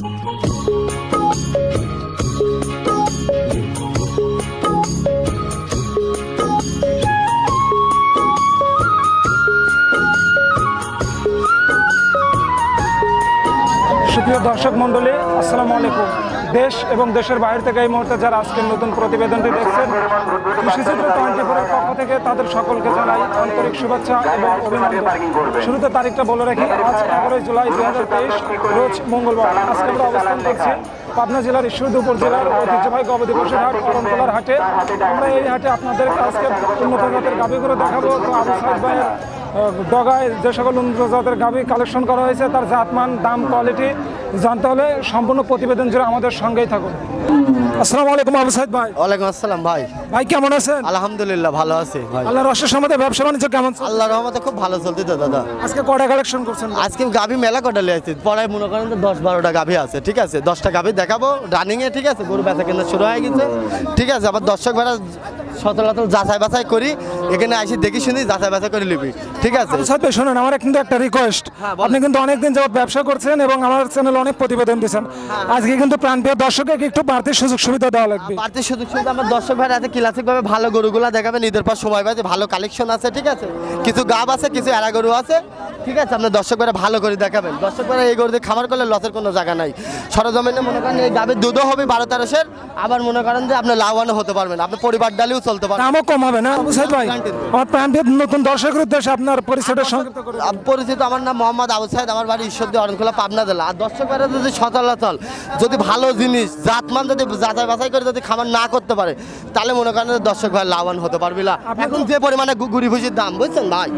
Thank you. দর্শক মণ্ডলী, আসসালামু আলাইকুম। দেশ এবং দেশের বাইরে থেকে এই মুহূর্তে যারা আজকের নতুন প্রতিবেদনটি দেখছেন, কৃষিচিত্র টোয়েন্টি ফোরের পক্ষ থেকে তাদের সকলকে জানাই আন্তরিক শুভেচ্ছা এবং অভিনন্দন। শুরুতে তারিখটা বলে রাখি, আজ এগারোই জুলাই দু হাজার তেইশ, রোজ মঙ্গলবার। আজকে আমরা অবস্থান করছি পাবনা জেলার ঈশ্বরদী উপজেলার ঐতিহ্যবাহী গবাদি পশুর হাট করমতলার হাটে। আমরা এই হাটে আপনাদের আজকে উন্নত জাতের গাভিগুলো দেখাবো। তো আবু সাহেব ভাইয়ের ডগায় যে সকল উন্নত জাতের গাভি কালেকশন করা হয়েছে, তার জাতমান, দাম, কোয়ালিটি জানতে হলে সম্পূর্ণ প্রতিবেদন জুড়ে আমাদের সঙ্গেই থাকুন। আসসালামু আলাইকুম আবু সাহেব ভাই। ওয়ালাইকুম আসসালাম ভাই। ভাই কেমন আছেন? আলহামদুলিল্লাহ ভালো আছি ভাই। সম্বন্ধে ব্যবসা বাণিজ্য কেমন চলছে? আল্লাহ রহমতে খুব ভালো চলতে তো দাদা। আজকে কটা কালেকশন করছেন আজকে গাভি মেলা কটা লিয়ে আসছি। পড়ায় মনে করেন তো দশ বারোটা গাভি আছে ঠিক আছে? দশটা গাভি দেখাবো। রানিং এ ঠিক আছে? গরু কেনা শুরু হয়ে গেছে। ঠিক আছে? আবার দর্শক ভাড়া সতলাতল যাচাই বাছাই করি এখানে আসি দেখি শুনি যাচাই বাছাই করে নিবি। ঠিক আছে? সাহেব ভাই, শোনেন আমার কিন্তু একটা রিকোয়েস্ট হ্যাঁ, আপনি কিন্তু অনেকদিন যাবত ব্যবসা করছেন এবং আমার চ্যানেলে অনেক প্রতিবেদন দিচ্ছেন হ্যাঁ, আজকে কিন্তু প্রান্তীয় দর্শককে একটু বাড়তি সুযোগ সুবিধা দেওয়া লাগবে। বাড়তি সুযোগ সুবিধা আমার দর্শক ভাইরা আছে ক্লাসিক ভাবে ভালো গরুগুলা দেখাবেন ঈদের পর সময় পাচ্ছে ভালো কালেকশন আছে ঠিক আছে? কিছু গাব আছে কিছু এরা গরু আছে ঠিক আছে? আপনার দর্শক ভালো করে দেখাবেন। দর্শক এই গরু দিয়ে খামার করলে লসের কোনো জায়গা নাই। সরজমিনে মনে করেন এই গাভীর দুধও হবে বারো তেরোশের আবার মনে করেন যে আপনি লাভবানও হতে পারবেন আপনি পরিবার ডালেও চলতে পারবেন দামও কম হবে না? সাহেব ভাই আমার প্রান্তীয় নতুন দর্শকের উদ্দেশ্যে আপনার পরিচয়টা। আম- পরিচিত আমার নাম মোহাম্মদ আবু সাইদ আমার বাড়ি ঈশ্বরদী অরণখোলা পাবনা জেলা। আর দর্শক ভাইরা যদি সচলাচল যদি ভালো জিনিস জাতমান যদি যাচাই বাছাই করে যদি খামার না করতে পারে তাহলে মনে করেন দর্শক ভাই লাভবান হতে পারবি না। এখন যে পরিমাণে গুড়ি ভুষির দাম বুঝছেন ভাই?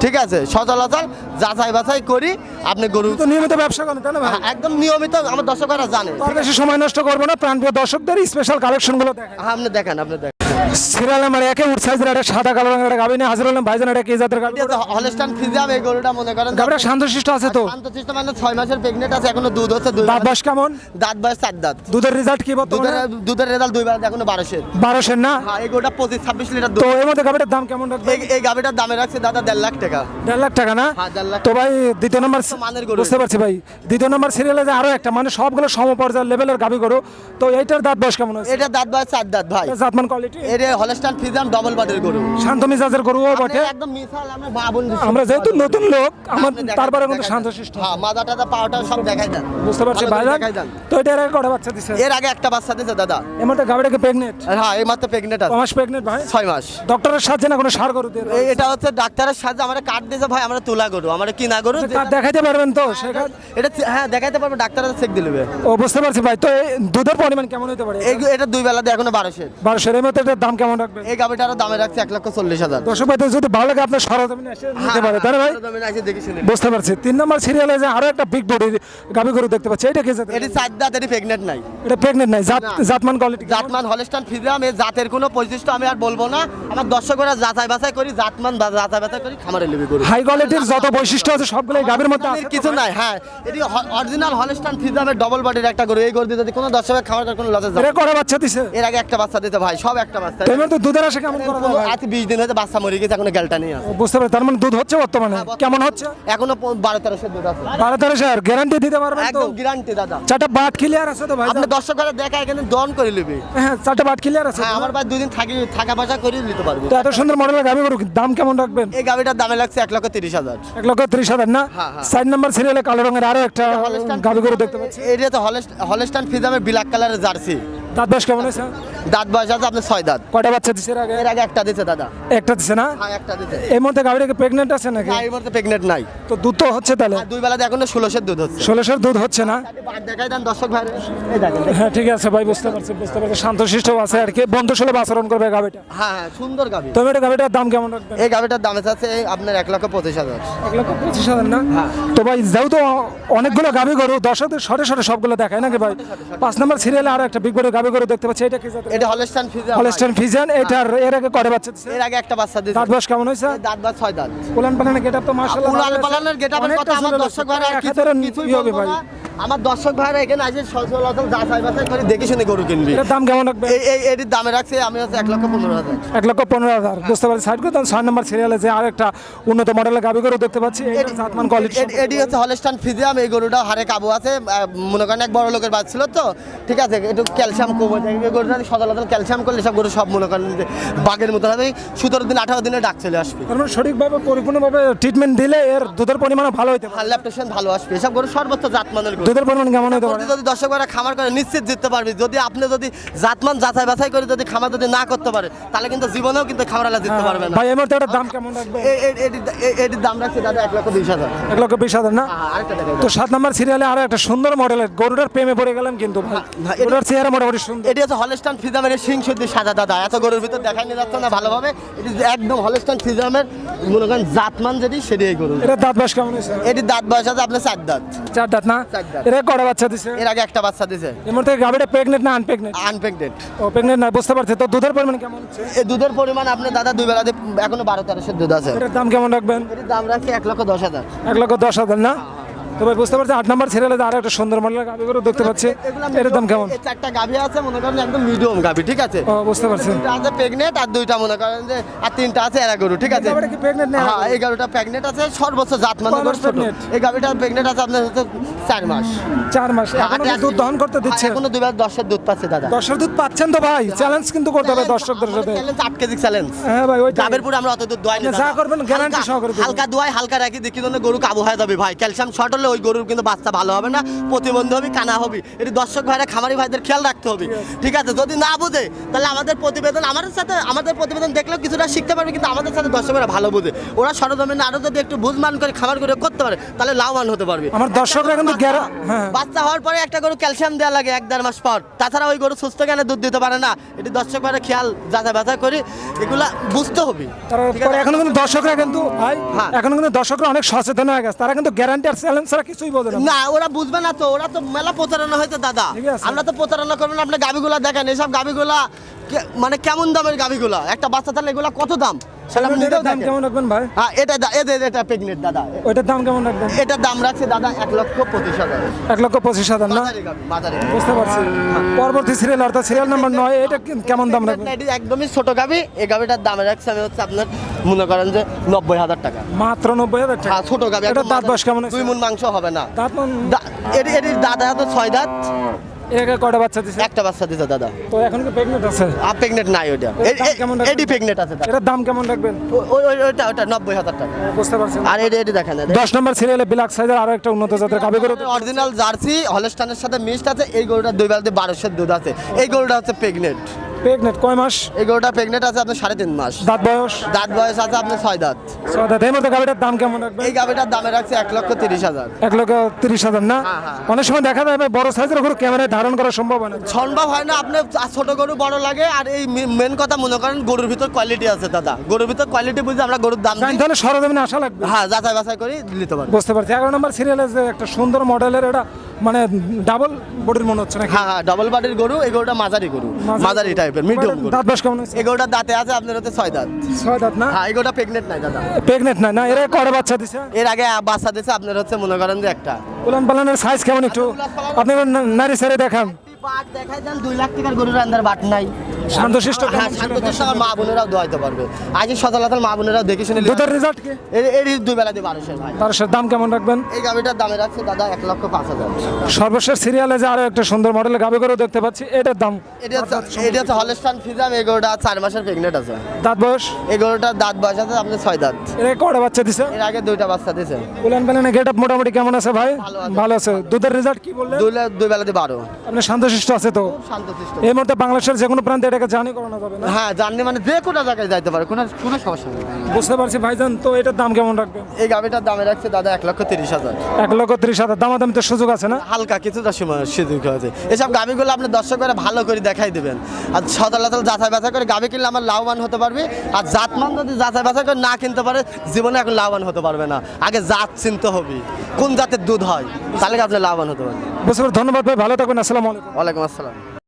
ঠিক আছে সচলাচল যাচাই বাছাই করি আপনি গরু তো নিয়মিত ব্যবসা করেন তাই না ভাই? হ্যাঁ, একদম নিয়মিত আমার দর্শক ভাইরা জানে। বেশি সময় নষ্ট করব না প্রান্তীয় দর্শকদের স্পেশাল কালেকশনগুলো দেখেন। হ্যাঁ, আপনি দেখেন আপনি দেখেন। সিরিয়াল নাম্বার একে উঠ সাইজের একটা সাদা কালো রঙের একটা গাভি নিয়ে হাজির হলাম ভাইজান এটা কি জাতের গাভি? হলস্টান ফিজাম এই গরুটা মনে করেন গাভিটা শান্তশিষ্ট আছে তো? শান্তশিষ্ট মানে ছয় মাসের প্রেগনেন্ট আছে এখনও দুধ হচ্ছে দুই দাঁত বাস কেমন? দাঁত বয়স চার দাঁত। দুধের রেজাল্ট কি দুধের বর্তমানে দুধের রেজাল্ট দুইবার এখনও বারোশের বারোশের না? হ্যাঁ এই গোটা পঁচিশ ছাব্বিশ লিটার তো এর মধ্যে গাভিটার দাম কেমন রাখবে এই গাভিটার দামে রাখছে দাদা দেড় লাখ টাকা। দেড় লাখ টাকা না? হ্যাঁ, তো ভাই দ্বিতীয় নম্বর গরু। বুঝতে পারছি ভাই। দ্বিতীয় নম্বর সিরিয়ালে যে আরও একটা মানে সবগুলো সমপর্যায়ের লেভেলের গাভি করো তো এইটার দাঁত বয়স কেমন হয়েছে? এটা দাঁত বয়স চার দাঁত ভাই। জাতমান কোয়ালিটি এটা হলস্টান ডবল বাটের গরু। শান্ত মিজাজের গরুও বটে। একদম মিশাল আমরা বাবুন আমরা যেহেতু নতুন লোক আমার তারপরে কিন্তু। হ্যাঁ সব দেখাই দেন। বুঝতে পারছি ভালো দেখাই তো এটা এর আগে কটা বাচ্চা দিছে? এর আগে একটা বাচ্চা দাদা। এর মধ্যে হ্যাঁ এই মাত্র আছে। প্রেগনেন্ট ভাই? মাস। ডক্টরের সাহায্যে না কোনো সার গরু দিয়ে এটা হচ্ছে ডাক্তারের সাহায্যে আমার কার্ড দিয়েছে ভাই আমরা তুলা গরু আমার কিনা গরু। দেখাইতে পারবেন তো সেখানে এটা হ্যাঁ দেখাইতে পারব ডাক্তার চেক দিলবে ও বুঝতে পারছি ভাই। তো দুধের পরিমাণ কেমন হতে পারে? এটা দুই বেলা এখনও বারোশের বারোশের এর মধ্যে দাম কেমন রাখবে এই দামে রাখছে এক লক্ষ চল্লিশ হাজার। দর্শক ভাই যদি ভালো লাগে আপনার সরজমিনে এসে নিতে পারে তাই ভাই? শুনে। বুঝতে পারছি। তিন নম্বর সিরিয়ালে যে আরও একটা বিগ গাভি গরু দেখতে পাচ্ছি এটা কি জাতের? এটি চার দাঁত এটি প্রেগনেন্ট নাই। এটা প্রেগনেন্ট নাই। জাত জাতমান কোয়ালিটি জাতমান হলস্টান ফিজাম এই জাতের কোনো পরিশিষ্ট আমি আর বলব না। আমার দর্শকরা যাচাই বাছাই করি জাতমান যাচাই বাছাই করি খামারে গরু। হাই কোয়ালিটির যত বৈশিষ্ট্য আছে সবগুলো গাভির মধ্যে কিছু নাই হ্যাঁ। এটি অরিজিনাল হলস্টান ফিজামের ডবল বডির একটা গরু। এই গরু যদি কোনো দর্শকের খামার করার কোনো এটা করে বাচ্চা দিছে? এর আগে একটা বাচ্চা দিতে ভাই সব একটা বাচ্চা। তো এর মধ্যে দুধের আসে কেমন করা যায় আজ বিশ দিন হয়েছে বাচ্চা মরে গেছে এখনও গ্যালটা নিয়ে আছে। বুঝতে পারছি তার মানে দুধ হচ্ছে বর্তমানে। কেমন হচ্ছে? এখনও বারো তেরোশো দুধ আছে। বারো তেরো স্যার গ্যারান্টি দিতে পারবেন তো? একদম গ্যারান্টি দাদা। চারটা বাট ক্লিয়ার আছে তো ভাই? আপনি দর্শকরা দেখা এখানে দন করে নিবি। হ্যাঁ চারটা বাট ক্লিয়ার আছে হ্যাঁ আমার ভাই দুদিন থাকি থাকা পয়সা করে নিতে পারব। তো এত সুন্দর মডেলের গাভি গরু দাম কেমন রাখবেন? এই গাড়িটার দামে লাগছে এক লক্ষ তিরিশ হাজার। এক লক্ষ ত্রিশ হাজার না? হ্যাঁ, হ্যাঁ। সাইড নাম্বার সিরিয়ালে কালো রঙের আরও একটা গাভি গরু দেখতে পাচ্ছি। এটা তো হলস্টান ফিজামের ব্ল্যাক কালারের জার্সি দাঁত বয়স কেমন হয়েছে? দাঁত বয়স আছে আপনার ছয় দাঁত। কয়টা বাচ্চা দিছে এর আগে? এর আগে একটা দিছে দাদা। একটা দিছে না? হ্যাঁ একটা দিছে। এই মধ্যে গাভিটাকে প্রেগনেন্ট আছে নাকি? না এই মুহূর্তে প্রেগনেন্ট নাই। তো দুধ তো হচ্ছে তাহলে? দুই বেলাতে এখনও ষোলোশের দুধ হচ্ছে। ষোলোশোর দুধ হচ্ছে না? বাদ দেখাই দেন দর্শক ভাই এই দেখেন হ্যাঁ ঠিক আছে ভাই বুঝতে পারছি বুঝতে পারছি। শান্তশিষ্ট আছে আর কি। বন্ধু সুলভ আচরণ করবে গাভিটা। হ্যাঁ হ্যাঁ সুন্দর গাবি তবে এটা গাভিটার দাম কেমন রাখবেন? এই গাবিটার দাম আছে আপনার এক লক্ষ পঁচিশ হাজার। এক লক্ষ পঁচিশ হাজার না? হ্যাঁ। তো ভাই যেহেতু অনেকগুলো গাভি গরু দর্শকদের সরে সরে সবগুলো দেখায় নাকি ভাই? পাঁচ নম্বর সিরিয়ালে আরও একটা বিগ বড় গাভি গরু দেখতে পাচ্ছি এটা কি জাতের? এটা হলস্টান ফিজাম হলস্টেন ফিজেন এটার এর আগে করে বাচ্চা দিছে? এর আগে একটা বাচ্চা দিছে। দাঁত বয়স কেমন হয়েছে? দাঁত বা ছয় দাঁত। কোলান পালানের গেটআপ তো মাশাআল্লাহ উলান পালানের গেটআপের কথা আমার দর্শক ভাই আর কিছু- কিছু হবে বলব ভাই। আমার দর্শক ভাইরা এখানে আসে সচলাচল যাচাই বাছাই করে দেখে শুনে গরু কিনবি। এটার দাম কেমন রাখবে? এই এই এটির দামে রাখছে আমি হচ্ছে এক লক্ষ পনেরো হাজার। এক লক্ষ পনেরো হাজার। বুঝতে পারছি সাইড করে তাহলে ছয় নম্বর সিরিয়ালে যে আরেকটা উন্নত মডেলের গাবি গরু দেখতে পাচ্ছি এটা জাতমান কোয়ালিটি এটি হচ্ছে হলস্টান ফিজিয়াম এই গরুটা হারে কাবু আছে মনে করেন এক বড় লোকের বাদ ছিল তো। ঠিক আছে একটু ক্যালসিয়াম কমে যায় এই গরুটা সচলাচল ক্যালসিয়াম করলে সব গরু সব মনে করেন যে বাঘের মতো হবে। সতেরো দিন আঠারো দিনে ডাক চলে আসবে। তার মানে সঠিকভাবে পরিপূর্ণভাবে ট্রিটমেন্ট দিলে এর দুধের পরিমাণ ভালো হতে পারে। আর ল্যাপটেশন ভালো আসবে। এসব গরু সর্বোচ্চ জাতমানের দুধের পরিমাণ কেমন হতে পারে? যদি দর্শকরা খামার করে নিশ্চিত জিততে পারবে। যদি আপনি যদি জাতমান যাচাই বাছাই করে যদি খামার যদি না করতে পারে তাহলে কিন্তু জীবনেও কিন্তু খামারালা জিততে পারবে না। ভাই এই মুহূর্তে ওটার দাম কেমন রাখবে? এটির দাম রাখছে দাদা এক লক্ষ বিশ হাজার। এক লক্ষ বিশ হাজার না? হ্যাঁ, দেখাই তো সাত নম্বর সিরিয়ালে আরও একটা সুন্দর মডেলের গরুটার প্রেমে পড়ে গেলাম কিন্তু ভাই। ভাই, চেহারা মোটামুটি সুন্দর। এটি হচ্ছে হলস্টান ফিজামের সিং শুদ্ধি সাদা দাদা। এত গরুর ভিতর দেখাই নিয়ে যাচ্ছে না ভালোভাবে। এটি একদম হলস্টান ফিজামের মনে করেন জাতমান যেটি সেটি এই গরু। এটা দাঁত বাস কেমন এটির দাঁত বয়স আছে আপনার চার দাঁত। চার দাঁত না? চার এটা কটা বাচ্চা দিছে? এর আগে একটা বাচ্চা দিছে। এর মধ্যে গাভিটা প্রেগনেন্ট না আনপ্রেগনেন্ট আনপ্রেগনেন্ট ও প্রেগনেন্ট না বুঝতে পারছে। তো দুধের পরিমাণ কেমন হচ্ছে? এই দুধের পরিমাণ আপনার দাদা দুই বেলাতে এখনও বারো তেরোশো দুধ আছে। এটার দাম কেমন রাখবেন? এটির দাম রাখি এক লক্ষ দশ হাজার। এক লক্ষ দশ হাজার না? তো ভাই বুঝতে পারছি আট নম্বর সিরিয়ালে আরও একটা সুন্দর মডেলের গাভি গরু দেখতে পাচ্ছি। এটার দাম কেমন? চারটা গাভী আছে মনে করেন একদম মিডিয়াম গাভী ঠিক আছে? ও বুঝতে পারছি। আছে প্রেগনেন্ট আর দুইটা মনে করেন যে আর তিনটা আছে এরা গরু ঠিক আছে? গাভীটা কি pregnant না হ্যাঁ প্রেগনেন্ট আছে সর্বোচ্চ জাত মানে ছোট। এই গাড়িটা প্রেগনেন্ট আছে আপনার হচ্ছে চার মাস। চার মাস। এখনও কি দুধ দহন করতে দিচ্ছে? এখনও দুবার দশের দুধ পাচ্ছে দাদা। দশের দুধ পাচ্ছেন তো ভাই চ্যালেঞ্জ কিন্তু করতে হবে দর্শকদের সাথে। চ্যালেঞ্জ আট কেজি চ্যালেঞ্জ হ্যাঁ ভাই ওই ডাবের পুরে আমরা অত দুধ দোয়াই না যা করবেন guarantee সহকারে হালকা দোয়াই হালকা রাখি দেখি গরু কাবু হয়ে যাবে ভাই। ক্যালসিয়াম শর্ট হলে ওই গরুর কিন্তু বাচ্চা ভালো হবে না প্রতিবন্ধী হবে কানা হবে। এটি দর্শক ভাইরা খামারি ভাইদের খেয়াল রাখতে হবে। ঠিক আছে। যদি না বুঝে তাহলে আমাদের প্রতিবেদন আমাদের সাথে আমাদের প্রতিবেদন দেখলেও কিছুটা শিখতে পারবে কিন্তু আমাদের সাথে দর্শকরা ভালো বুঝে। ওরা সরজমিনে আরও যদি একটু বুঝমান করে খামার করে করতে পারে তাহলে লাভবান হতে পারবে। আমার দর্শকরা কিন্তু হ্যাঁ। বাচ্চা হওয়ার পরে একটা গরু ক্যালসিয়াম দেওয়া লাগে এক দেড় মাস পর। তাছাড়া ওই গরু সুস্থ গেলে দুধ দিতে পারে না? এটি দর্শক ভাইরা খেয়াল যাচাই বাছাই করি এগুলা বুঝতে হবে। এখনও কিন্তু দর্শকরা কিন্তু ভাই হ্যাঁ। এখনও কিন্তু দর্শকরা অনেক সচেতন হয়ে গেছে। তারা কিন্তু গ্যারান্টি আর চ্যালেঞ্জ ছাড়া কিছুই বোঝে না। না ওরা বুঝবে না তো ওরা তো মেলা প্রতারণা হয়েছে দাদা। আমরা তো প্রতারণা করবেন আপনি গাভিগুলা দেখেন এসব গাভিগুলা মানে কেমন দামের গাভীগুলা একটা বাচ্চা তাহলে এগুলা কত দাম? দাম কেমন রাখবেন ভাই? হ্যাঁ এটা দা- এটা প্রেগনেন্ট দাদা। ওইটার দাম কেমন রাখবেন? এটার দাম রাখছে দাদা এক লক্ষ পঁচিশ হাজার। এক লক্ষ পঁচিশ হাজার না? বুঝতে পারছি। পরবর্তী সিরিয়াল অর্থাৎ সিরিয়াল নাম্বার নয় এটা কেমন দাম রাখবেন? এটি একদমই ছোট গাবি এই গাবিটার দাম রাখছে আমি হচ্ছে আপনার মনে করেন যে নব্বই হাজার টাকা। মাত্র নব্বই হাজার টাকা? হ্যাঁ ছোট গাবি দাঁত বয়স কেমন? দুই মন মাংস হবে না। দাঁত এটির দাদা তো ছয় দাঁত। এর কয়টা বাচ্চা দিছে? একটা বাচ্চা দাদা। তো এখন কি প্রেগনেন্ট আছে? আর প্রেগনেন্ট নাই ওইটা। কেমন? প্রেগনেন্ট আছে দাম কেমন রাখবেন? ওইটা ওটা নব্বই হাজার টাকা। বুঝতে পারছেন আর দেখেন দশ নম্বর সিরিয়ালে সাইজের আরও একটা উন্নত জাতের গাভি গরু অরিজিনাল জার্সি হলস্টানের সাথে মিক্সড আছে। এই গরুটা দুই বেলাতে বারোশো দুধ আছে। এই গরুটা হচ্ছে প্রেগনেন্ট প্রেগনেন্ট কয় মাস? এই গরুটা আছে আপনার সাড়ে তিন মাস। দাঁত বয়স? দাঁত বয়স আছে আপনার ছয় দাঁত। ছয় দাঁত। এই মধ্যে গাভিটার দাম কেমন রাখবেন? এই গাভিটার দামে রাখছে এক লক্ষ তিরিশ হাজার। এক লক্ষ তিরিশ হাজার না? হ্যাঁ, হ্যাঁ। অনেক সময় দেখা যায় বড় সাইজের গরু ক্যামেরায় ধারণ করা সম্ভব হয় না। সম্ভব হয় না আপনি ছোট গরু বড় লাগে আর এই মেন কথা মনে করেন গরুর ভিতর কোয়ালিটি আছে দাদা। গরুর ভিতর কোয়ালিটি বুঝে আমরা গরুর দাম দিই। তাহলে সরজমিনে আসা লাগবে। হ্যাঁ যাচাই বাছাই করে নিতে পারব। বুঝতে পারছি। এগারো নম্বর সিরিয়ালে যে একটা সুন্দর মডেলের এটা মানে ডাবল বডির মনে হচ্ছে না হ্যাঁ হ্যাঁ ডাবল বডির গরু এই গরুটা মাঝারি গরু মাঝারি। টাইপের মিডিয়াম গরু। দাঁত বেশ কেমন হয়েছে? এই গরুটার দাঁতে আছে আপনার হচ্ছে ছয় দাঁত। ছয় দাঁত না? হ্যাঁ এই গরুটা প্রেগনেন্ট নাই দাদা। প্রেগনেন্ট না না? এরা কটা বাচ্চা দিছে? এর আগে বাচ্চা দিছে আপনার হচ্ছে মনে করেন যে একটা। উলান পালানের সাইজ কেমন একটু? আপনি নারী ছেড়ে দেখান। বাট দেখাই দেন দুই লাখ টাকার গরুর আন্দার বাট নাই। শান্তশিষ্ট হ্যাঁ শান্তশিষ্ট আমার মা বোনেরাও দোয়াইতে পারবে। আজ সচলাচল মা বোনেরাও দেখে শুনে দুধের রেজাল্ট কি? এর দুই বেলা দিয়ে বারোশো ভাই। সাথে দাম কেমন রাখবেন? এই গাভিটার দামে রাখছে দাদা এক লক্ষ পাঁচ হাজার। সর্বশেষ সিরিয়ালে যে আরও একটা সুন্দর মডেলের গরু দেখতে পাচ্ছি এটার দাম? এটা হচ্ছে এটা হচ্ছে হলস্টান ফিজাম এই গরুটা চার মাসের প্রেগনেন্ট আছে। দাঁত বয়স? এই গরুটার দাঁত বয়স আছে আপনার ছয় দাঁত। এরা কটা বাচ্চা দিছে? এর আগে দুইটা বাচ্চা উলান পালানের গেট আপ মোটামুটি কেমন আছে ভাই? ভালো আছে। দুধের রেজাল্ট কি বললেন? দুই লা- দুই বেলা বারো। আপনি শান্তশিষ্ট আছে তো? শান্তশিষ্ট। এই মুহূর্তে বাংলাদেশের যে কোনো প্রান্তে এটাকে জানি করানো যাবে না? হ্যাঁ জাননি মানে যে কোনো জায়গায় যাইতে পারে কোনো কোনো সমস্যা নেই। বুঝতে পারছি ভাইজান তো এটার দাম কেমন রাখবে এই গাভিটার দামে রাখছে দাদা এক লক্ষ তিরিশ হাজার। এক লক্ষ ত্রিশ হাজার দামাদামি তো সুযোগ আছে না? হালকা কিছুটা সময় সুযোগ হয়েছে এসব গাভিগুলো আপনি দর্শক করে ভালো করে দেখাই দেবেন। আর সদলাতল যাচাই বাছাই করে গাভি কিনলে আমার লাভবান হতে পারবে আর জাতমান যদি যাচাই বাছাই করে না কিনতে পারে জীবনে এখন লাভবান হতে পারবে না। আগে জাত চিনতে হবে কোন জাতের দুধ হয় তাহলে আপনি লাভবান হতে পারবেন বুঝতে ধন্যবাদ ভাই ভালো থাকবেন আসসালামু আলাইকুম। ওয়ালাইকুম আসসালাম।